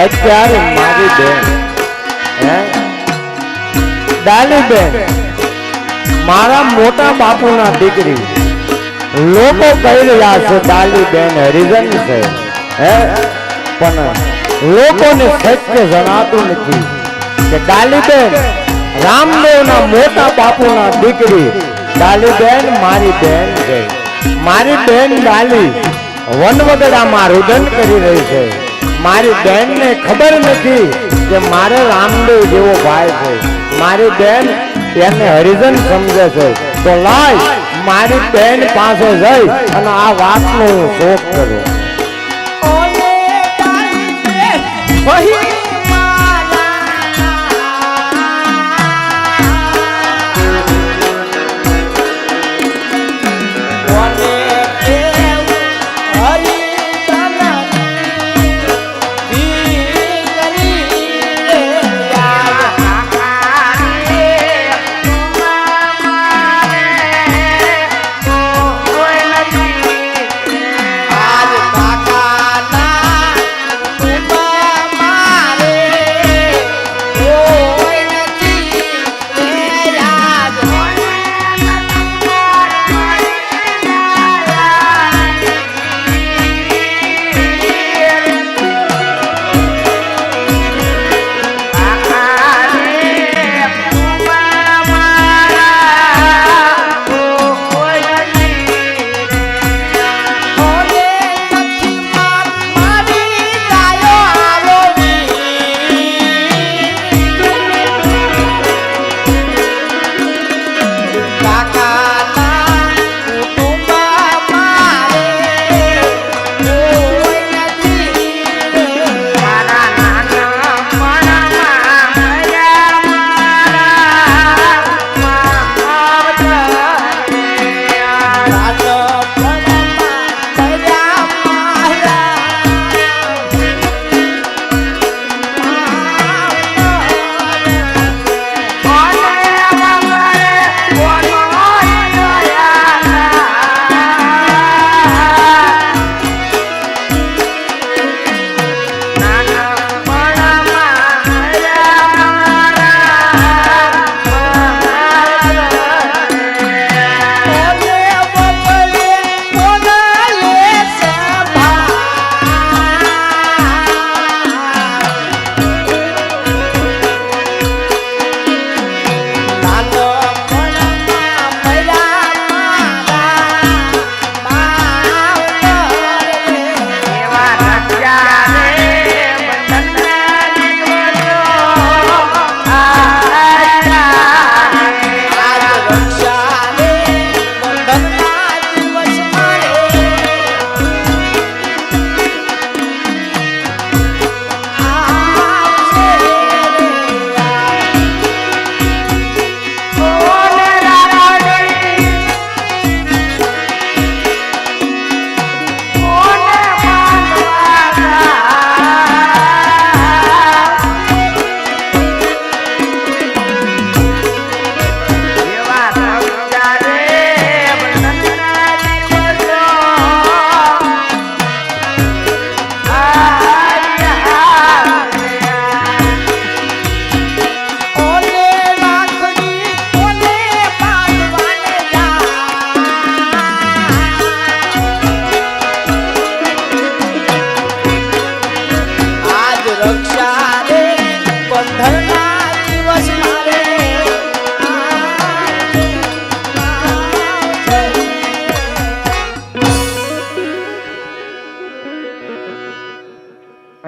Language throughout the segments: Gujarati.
અત્યારે મારી બેન, હે? બેન, મારા મોટા બાપુના દીકરી, લોકો કહી રહ્યા છે ડાલી બેન હરિજન છે, હે? પણ લોકોને સત્ય જણાતું નથી કે ડાલી બેન રામદેવના મોટા બાપુના દીકરી ડાલી બેન મારી બેન છે. મારી બેન ડાલી વનવગડામાં રુદન કરી રહી છે. મારી બેનને ખબર નથી કે મારે રામદેવ જેવો ભાઈ છે. મારી બેન એને હરિજન સમજે છે. તો લાય મારી બેન પાસે જઈ અને આ વાતનો હું શોખ કરું.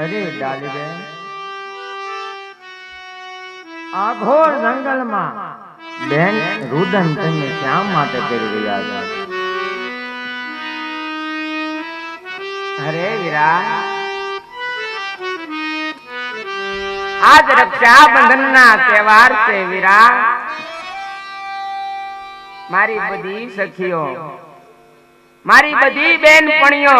અરે ડાલીબેન આ ઘોર જંગલમાં બેન રુદન તમે શા માટે કરી રહ્યા છો? અરે વિરા. આજ રક્ષાબંધન ના તહેવાર છે વિરા. મારી બધી સખીઓ, મારી બધી બેનપણીઓ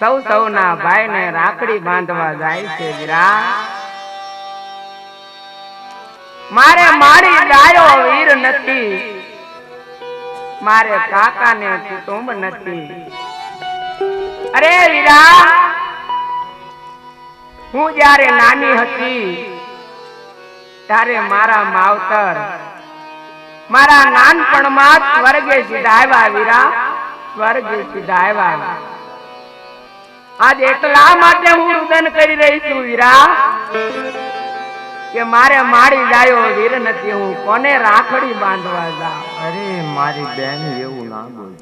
સૌ સૌના ભાઈને રાખડી બાંધવા જાય છે વીરા મારે મારી ગાયો વીર નથી. મારે કાકાને કુટુંબ નથી. અરે વીરા હું જ્યારે નાની હતી ત્યારે મારા માવતર મારા નાનપણમાં સ્વર્ગે સીધા આવ્યા વીરા સ્વર્ગે સીધા આવ્યા આજ એટલા માટે હું રુદન કરી રહી છું વીરા કે મારે મારી જાયો વીર નથી હું કોને રાખડી બાંધવા જા અરે મારી બેન એવું ના બોલ.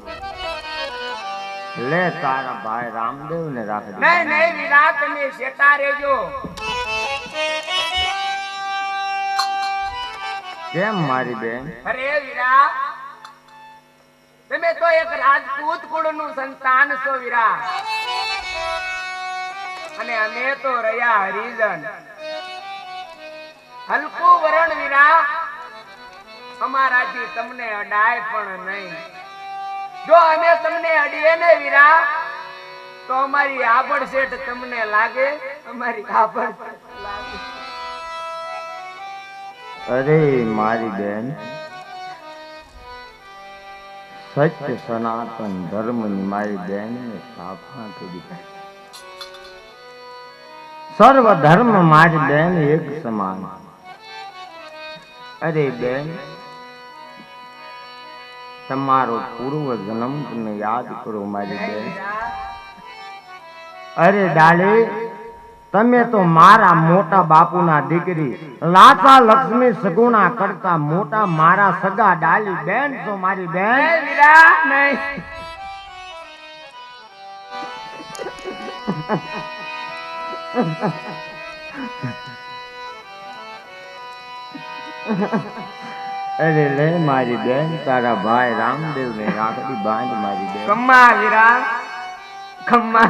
લે તારા ભાઈ રામદેવ ને રાખી નહીં નહીં વીરા તમે શેતા રેજો કેમ મારી બેન? અરે વીરા તમે તો એક રાજપૂત કુળનું સંતાન છો વીરા અને અમે તો રહ્યા હરિજન. હલકું વરણ વીરા અમારાથી તમને અડાય પણ નહીં. જો અમે તમને અડીએ ને વીરા તો અમારી આભડ શેઠ તમને લાગે. અમારી લાગે. અરે, મારી બેન સત્ય સનાતન ધર્મની મારી બેન સ્થાપના કરી. સર્વ ધર્મ મારી બેન એક સમાન. અરે બેન, તમારો પૂર્વ જન્મ યાદ કરો મારી બેન અરે ડાલે તમે તો મારા મોટા બાપુના દીકરી લાચા લક્ષ્મી સગુણા કરતા મોટા મારા સગા ડાલી બેન તો મારી બેન. નહીં. અરે લે મારી બેન તારા ભાઈ રામદેવ ને રાખડી બાંધ મારી બેન. ખમ્મા વિરા ખમ્મા.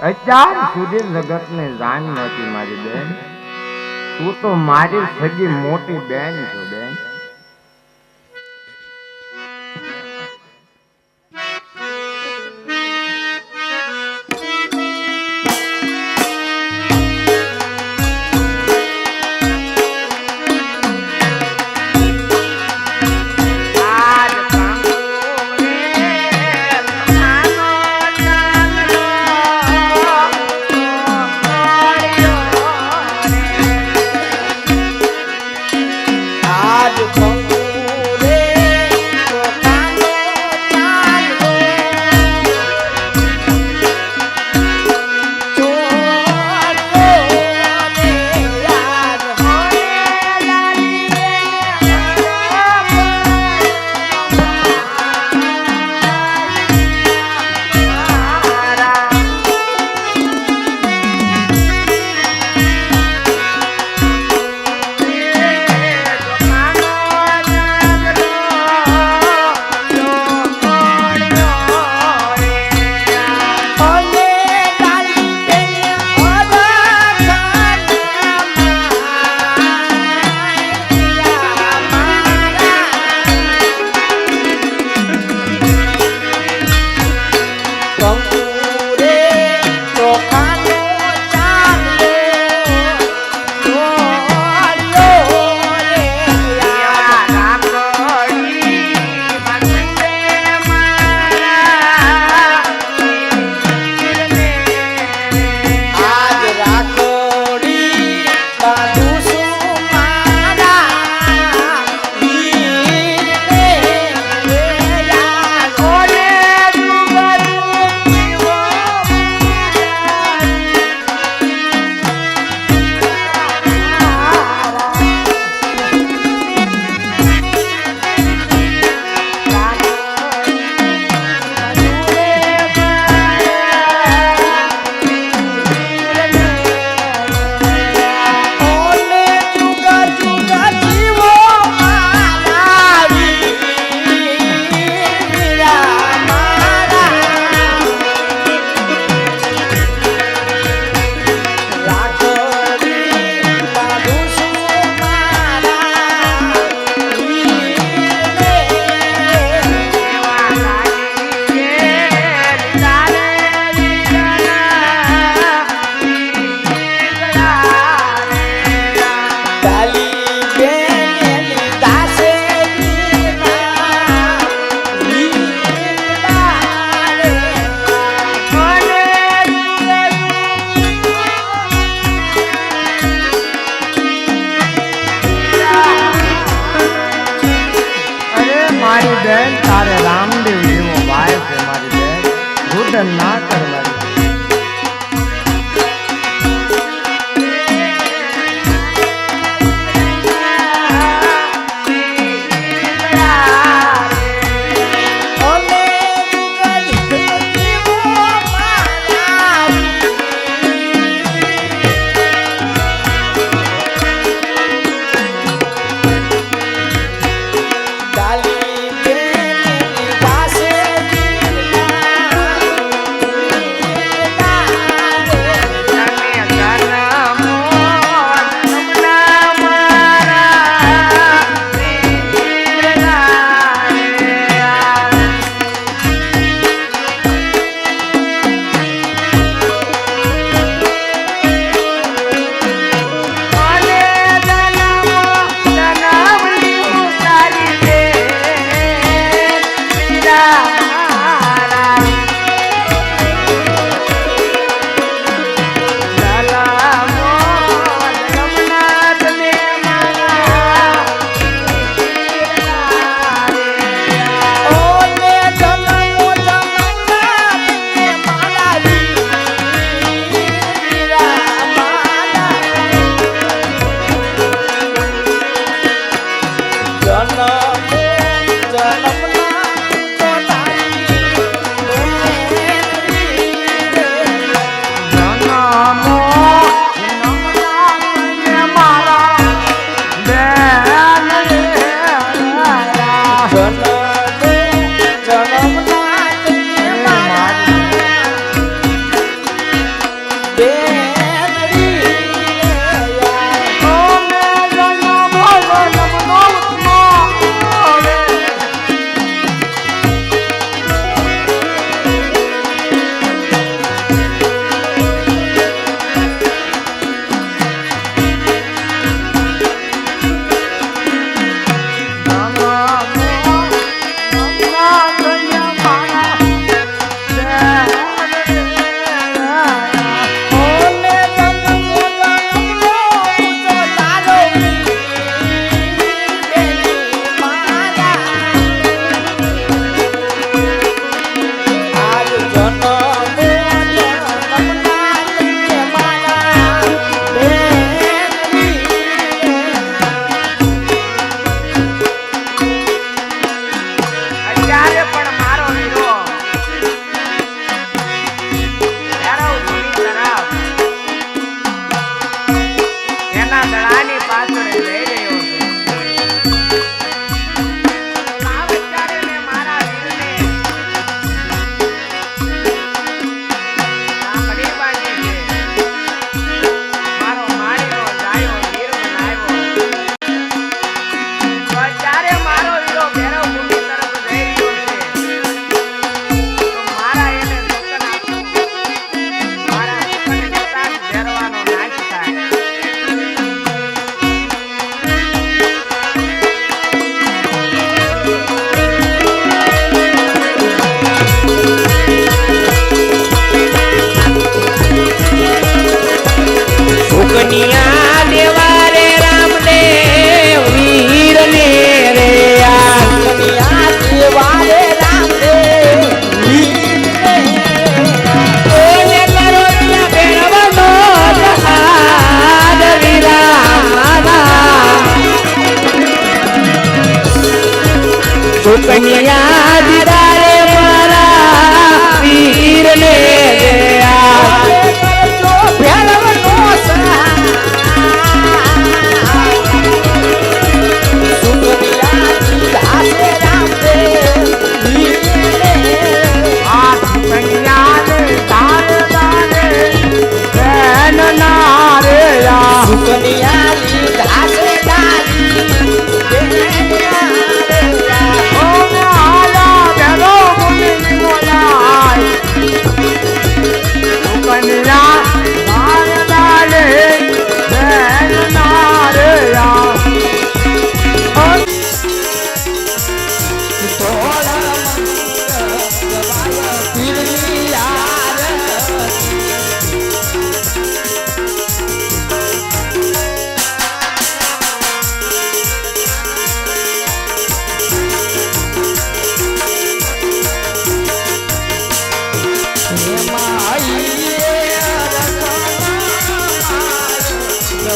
અત્યાર સુધી જગત ને જાણ નથી મારી બેન. તું તો મારી સગી મોટી બેન છો બેન.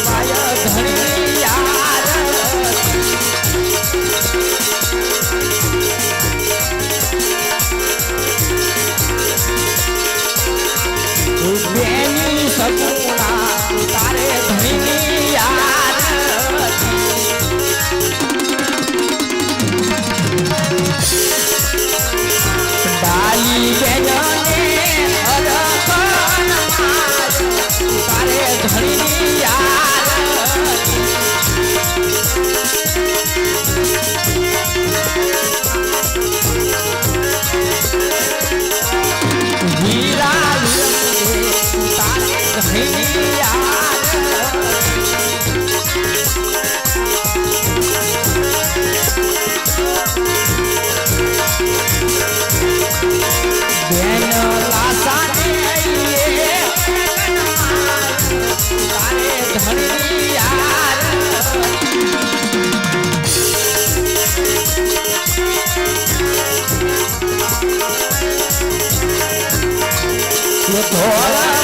fire. Oh Hola.